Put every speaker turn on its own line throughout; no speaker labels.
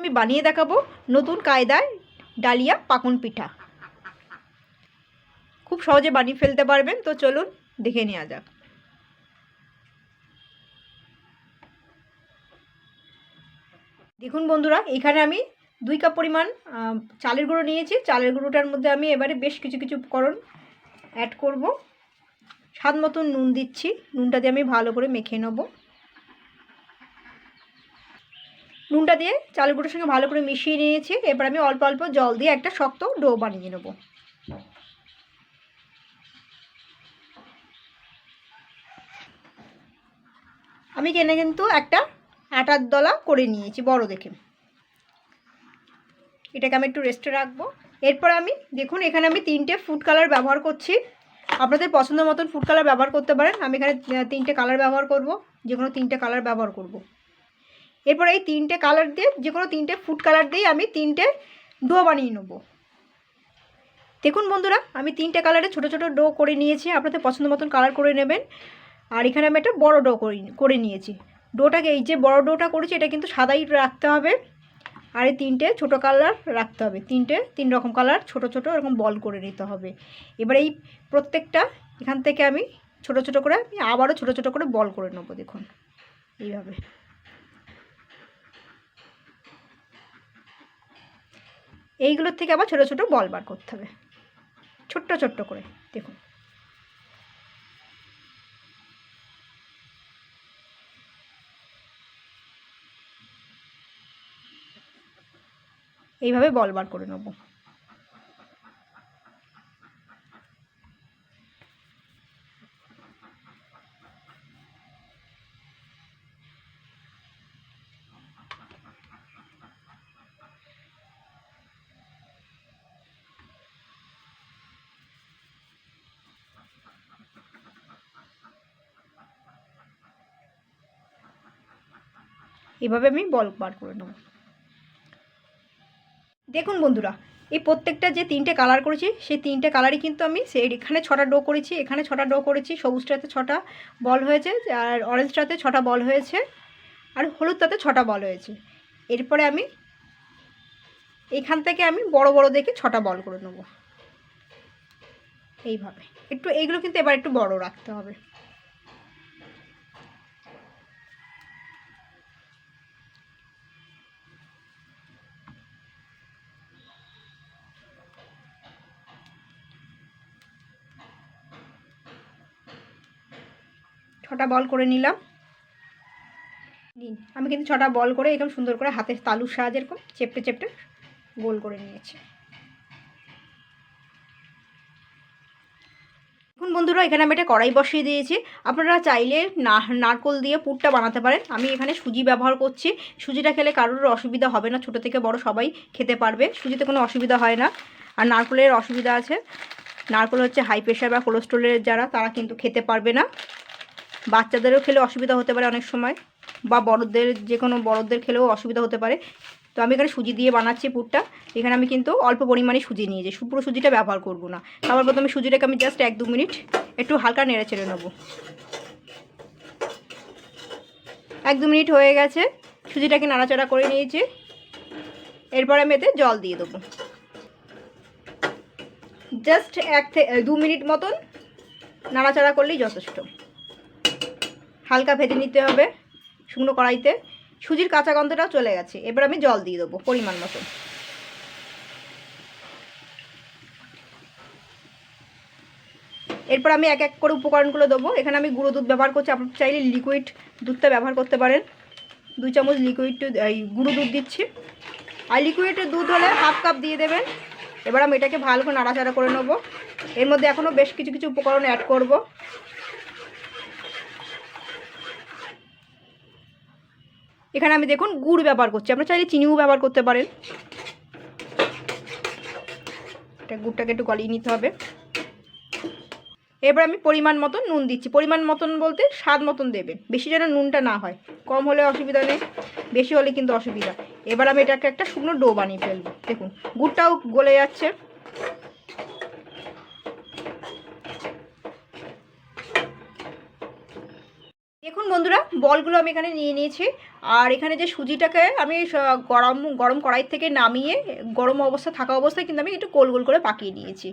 আমি বানিয়ে দেখাবো নতুন কায়দায় ডালিয়া পাকন পিঠা। খুব সহজে বানিয়ে ফেলতে পারবেন, তো চলুন দেখে নেওয়া যাক। দেখুন বন্ধুরা, এখানে আমি দুই কাপ পরিমাণ চালের গুঁড়ো নিয়েছি। চালের গুঁড়োটার মধ্যে আমি এবারে বেশ কিছু কিছু উপকরণ অ্যাড করব। স্বাদ মতন নুন দিচ্ছি। নুনটা দিয়ে আমি ভালো করে মেখে নেব। নুনটা দিয়ে চালের গুঁড়োর সঙ্গে ভালো করে মিশিয়ে নিয়েছি। এবার আমি অল্প অল্প জল দিয়ে একটা শক্ত ডো বানিয়ে নেব। আমি কেনে কিন্তু একটা আটার দলা করে নিয়েছি বড় দেখে। এটাকে আমি একটু রেস্টে রাখব। এরপর আমি, দেখুন এখানে আমি তিনটে ফুড কালার ব্যবহার করছি। আপনাদের পছন্দ মতন ফুড কালার ব্যবহার করতে পারেন। আমি এখানে তিনটে কালার ব্যবহার করব। যে কোনো তিনটে কালার ব্যবহার করব। এরপর এই তিনটে কালার দিয়ে যে কোনো তিনটে ফুড কালার দিয়ে আমি তিনটে ডো বানিয়ে নেব। দেখুন বন্ধুরা, আমি তিনটে কালারে ছোট ছোট ডো করে নিয়েছি, আপনাদের পছন্দ মতন কালার করে নেবেন। আর এখানে আমি একটা বড় ডো করে নিয়েছি। ডোটাকে এই যে বড় ডোটা করেছি, এটা কিন্তু সাদাই রাখতে হবে। আর এই তিনটে ছোটো কালার রাখতে হবে। তিনটে, তিন রকম কালার ছোট ছোট, এরকম বল করে নিতে হবে। এবার এই প্রত্যেকটা এখান থেকে আমি ছোট ছোট করে, আমি আবারও ছোট ছোট করে বল করে নেব, দেখুন। এইভাবে। এইগুলোর থেকে আবার ছোটো ছোটো বল বার করতে হবে। ছোট্ট ছোট্ট করে, দেখুন। এইভাবে বল বার করে নেব। এভাবে আমি বল বার করে নেব। দেখুন বন্ধুরা, এই প্রত্যেকটা যে তিনটে কালার করেছি, সেই তিনটে কালারই কিন্তু আমি সেই এখানে ছটা ডো করেছি, এখানে ছটা ডো করেছি, সবুজটাতে ছটা বল হয়েছে, আর অরেঞ্জটাতে ছটা বল হয়েছে, আর হলুদটাতে ছটা বল হয়েছে। এরপরে আমি এখান থেকে আমি বড় বড় দেখে ছটা বল করে নেব। এইভাবে। একটু এইগুলো কিন্তু এবার একটু বড় রাখতে হবে। ছটা বল করে নিলাম। নিন, আমি কিন্তু ছটা বল করে এরকম সুন্দর করে হাতের তালুর সাহায্যে এরকম চেপটে চেপটে গোল করে নিয়েছি। এখন বন্ধুরা, এখানে আমি একটা কড়াই বসিয়ে দিয়েছি। আপনারা চাইলে না, নারকোল দিয়ে পুরটা বানাতে পারেন। আমি এখানে সুজি ব্যবহার করছি। সুজিটা খেলে কারোর অসুবিধা হবে না, ছোটো থেকে বড় সবাই খেতে পারবে। সুজিতে কোনো অসুবিধা হয় না। আর নারকোলের অসুবিধা আছে। নারকোল হচ্ছে হাই প্রেশার বা কোলেস্ট্রলের যারা, তারা কিন্তু খেতে পারবে না। বাচ্চাদেরও খেলে অসুবিধা হতে পারে অনেক সময়, বা বড়দের যে কোনো বড়দের খেলেও অসুবিধা হতে পারে। তো আমি এখানে সুজি দিয়ে বানাচ্ছি পুরটা। এখানে আমি কিন্তু অল্প পরিমাণে সুজি নিয়েছি পুরো সুজিটা ব্যবহার করব না। তারপর প্রথমে সুজিটাকে আমি জাস্ট এক দু মিনিট একটু হালকা নেড়ে চেড়ে নেব। এক দু মিনিট হয়ে গেছে, সুজিটাকে নাড়াচাড়া করে নিয়েছি। এরপর আমি এতে জল দিয়ে দেবো। জাস্ট এক দু মিনিট মতন নাড়াচাড়া করলেই যথেষ্ট। হালকা ভেজে নিতে হবে শুকনো কড়াইতে। সুজির কাঁচা গন্ধটাও চলে গেছে। এবার আমি জল দিয়ে দেবো পরিমাণ মতো। এরপর আমি এক এক করে উপকরণগুলো দেবো। এখানে আমি গুঁড়ো দুধ ব্যবহার করছি। আপনার চাইলে লিকুইড দুধটা ব্যবহার করতে পারেন। দুই চামচ লিকুইড এই গুঁড়ো দুধ দিচ্ছি। আর লিকুইডের দুধ হলে হাফ কাপ দিয়ে দেবেন। এবার আমি এটাকে ভালো করে নাড়াচাড়া করে নেব। এর মধ্যে এখনও বেশ কিছু কিছু উপকরণ অ্যাড করব। এখানে আমি দেখুন গুড় ব্যবহার করছি। আপনারা চাইলে চিনিও ব্যবহার করতে পারেন। এটা গুড়টাকে একটু গলিয়ে নিতে হবে। এবার আমি পরিমাণ মতন নুন দিচ্ছি। পরিমাণ মতন বলতে স্বাদ মতন দেবেন। বেশি যেন নুনটা না হয়। কম হলে অসুবিধা নেই, বেশি হলে কিন্তু অসুবিধা। এবার আমি এটাকে একটা শুকনো ডো বানিয়ে ফেলব। দেখুন, গুড়টাও গলে যাচ্ছে দেখুন বন্ধু বন্ধুরা, বলগুলো আমি এখানে নিয়ে নিয়েছি। আর এখানে যে সুজিটাকে আমি গরম গরম কড়াই থেকে নামিয়ে, গরম অবস্থা, থাকা অবস্থায় কিন্তু আমি একটু গোল গোল করে পাকিয়ে নিয়েছি।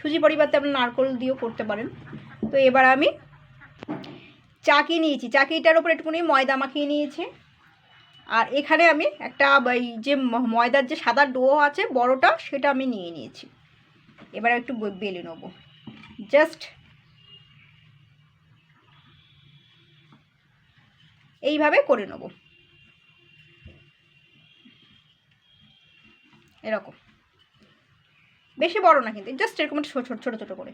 সুজি পরিবর্তে আপনি নারকোল দিয়েও করতে পারেন। তো এবার আমি চাকি নিয়েছি? চাকিটার উপর একটুখানি ময়দা মাখিয়ে নিয়েছি। আর এখানে আমি একটা, এই যে ময়দার যে সাদা ডো আছে, বড়টা, সেটা আমি নিয়ে নিয়েছি। এবার একটু বেলে নেব। জাস্ট এইভাবে করে নেব। এরকম। বেশি বড় না কিন্তু জাস্ট এরকম একটু ছোট ছোট ছোট করে।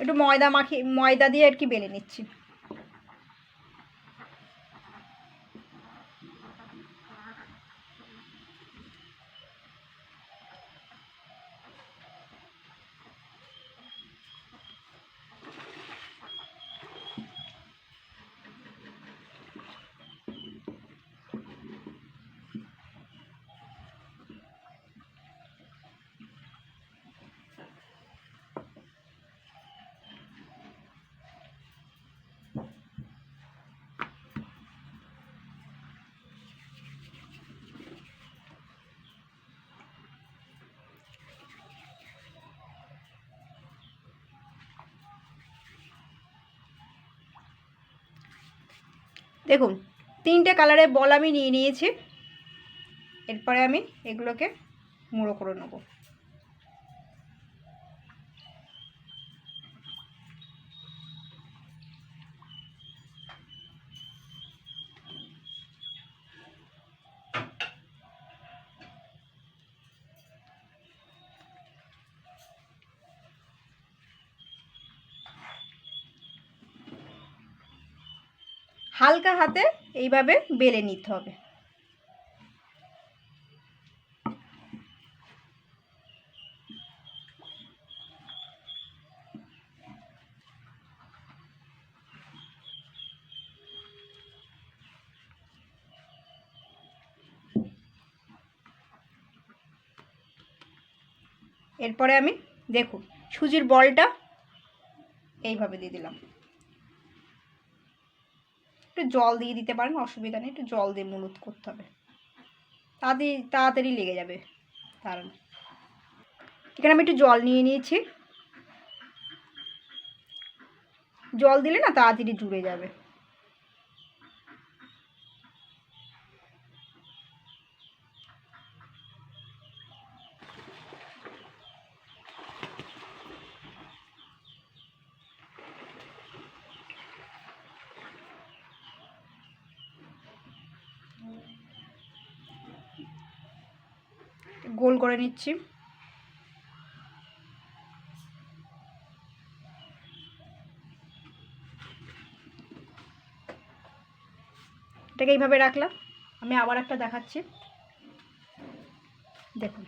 একটু ময়দা মাখিয়ে ময়দা দিয়ে আর কি বেলে নিচ্ছি। দেখুন তিনটে কালারের বল আমি নিয়ে নিয়েছি। এরপরে আমি এগুলোকে মুড়ো করে নেব। হালকা হাতে এইভাবে বেলে নিতে হবে। এরপরে আমি দেখুন সুজির বলটা এইভাবে দিয়ে দিলাম। একটু জল দিয়ে দিতে পারেন, অসুবিধা নেই, একটু জল দিয়ে মুলুত করতে হবে। তাড়াতাড়ি তাড়াতাড়ি লেগে যাবে তার এখানে আমি একটু জল নিয়ে নিয়েছি। জল দিলে না তাড়াতাড়ি জুড়ে যাবে। গোল করে নিচ্ছি। এটাকে এইভাবে রাখলাম। আমি আবার একটা দেখাচ্ছি। দেখুন।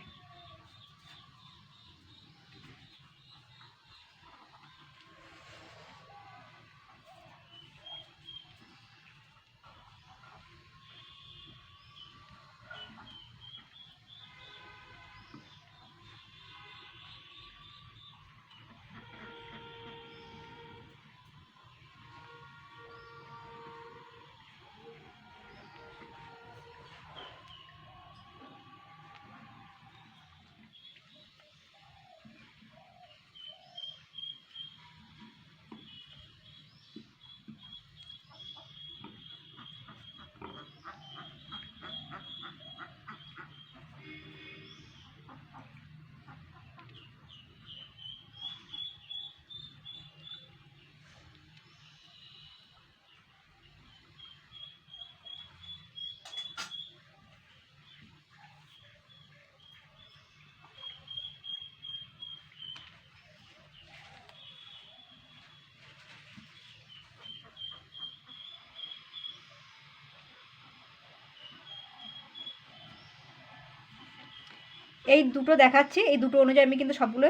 এই দুটো দেখাচ্ছি, এই দুটো অনুযায়ী আমি কিন্তু সবগুলো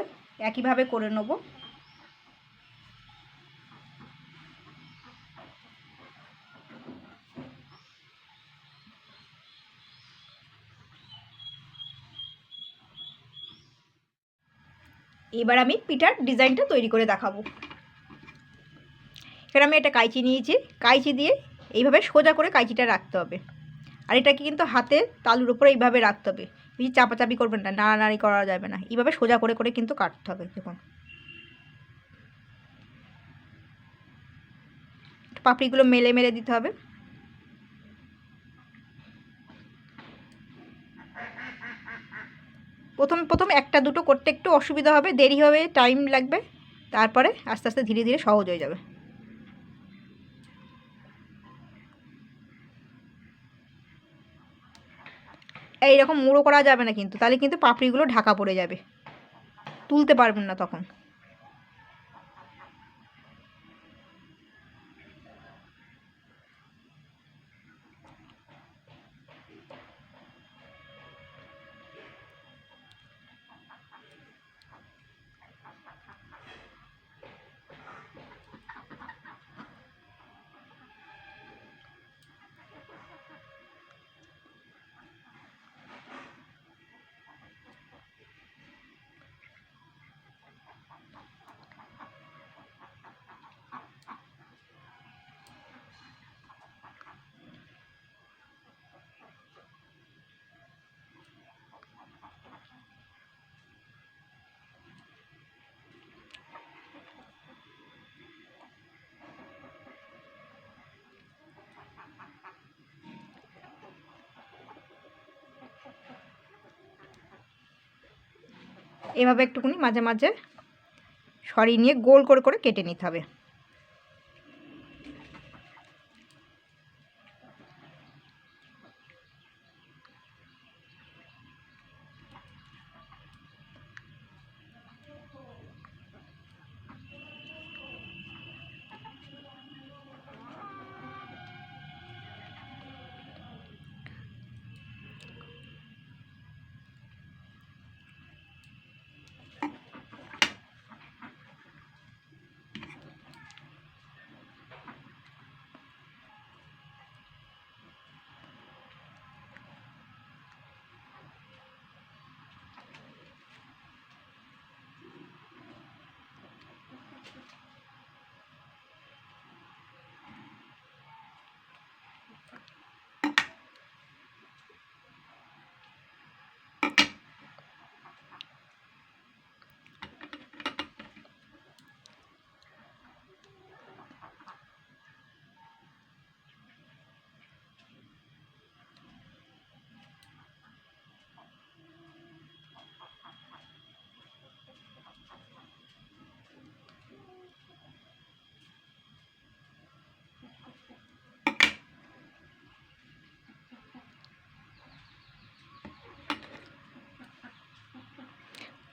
একইভাবে করে নেব। এবার আমি পিঠার ডিজাইনটা তৈরি করে দেখাবো। এখানে আমি একটা কাইচি নিয়েছি, কাইচি দিয়ে এইভাবে সোজা করে কাইচিটা রাখতে হবে। আর এটাকে কিন্তু হাতে তালুর উপরে এইভাবে রাখতে হবে। বেশি চাপাচাপি করবেন না, নাড়ানাড়ি করা যাবে না। এইভাবে সোজা করে করে কিন্তু কাটতে হবে, দেখুন। পাপড়িগুলো মেলে মেলে দিতে হবে। প্রথম প্রথম একটা, দুটো করতে একটু অসুবিধা হবে, দেরি হবে টাইম লাগবে। তারপরে আস্তে আস্তে ধীরে ধীরে সহজ হয়ে যাবে। এইরকম মুড়ো করা যাবে না কিন্তু। তাহলে কিন্তু পাপড়িগুলো ঢাকা পড়ে যাবে। তুলতে পারবেন না তখন। এভাবে একটুখানি মাঝে মাঝে সরিয়ে নিয়ে গোল করে করে কেটে নিতে হবে।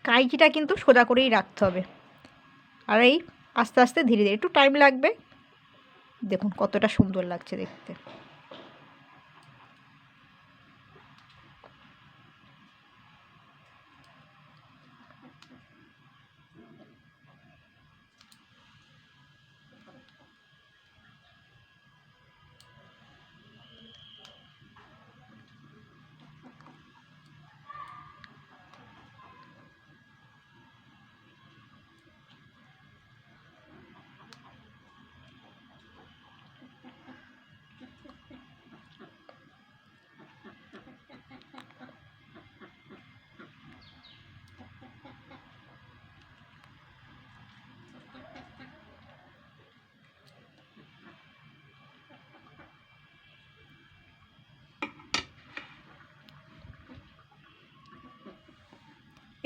কাইচিটা কিন্তু সোজা করেই রাখতে হবে। আর এই আস্তে আস্তে ধীরে ধীরে, একটু টাইম লাগবে। দেখুন কতটা সুন্দর লাগছে দেখতে।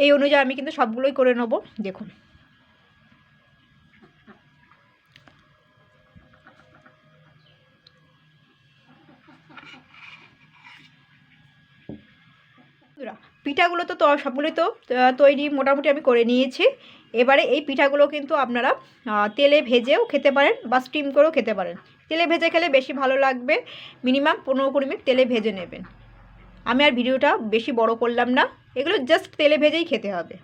এই অনুযায়ী আমি কিন্তু সবগুলোই করে নেব। দেখুন। পিঠাগুলো তো তো- সবগুলোই তো তৈরি মোটামুটি আমি করে নিয়েছি। এবারে এই পিঠাগুলো কিন্তু আপনারা তেলে ভেজেও খেতে পারেন বা স্টিম করেও খেতে পারেন। তেলে ভেজে খেলে বেশি ভালো লাগবে। মিনিমাম পনেরো কুড়ি মিনিট তেলে ভেজে নেবেন। আমি আর ভিডিওটা বেশি বড় করলাম না। এগুলো জাস্ট তেলে ভেজেই খেতে হবে।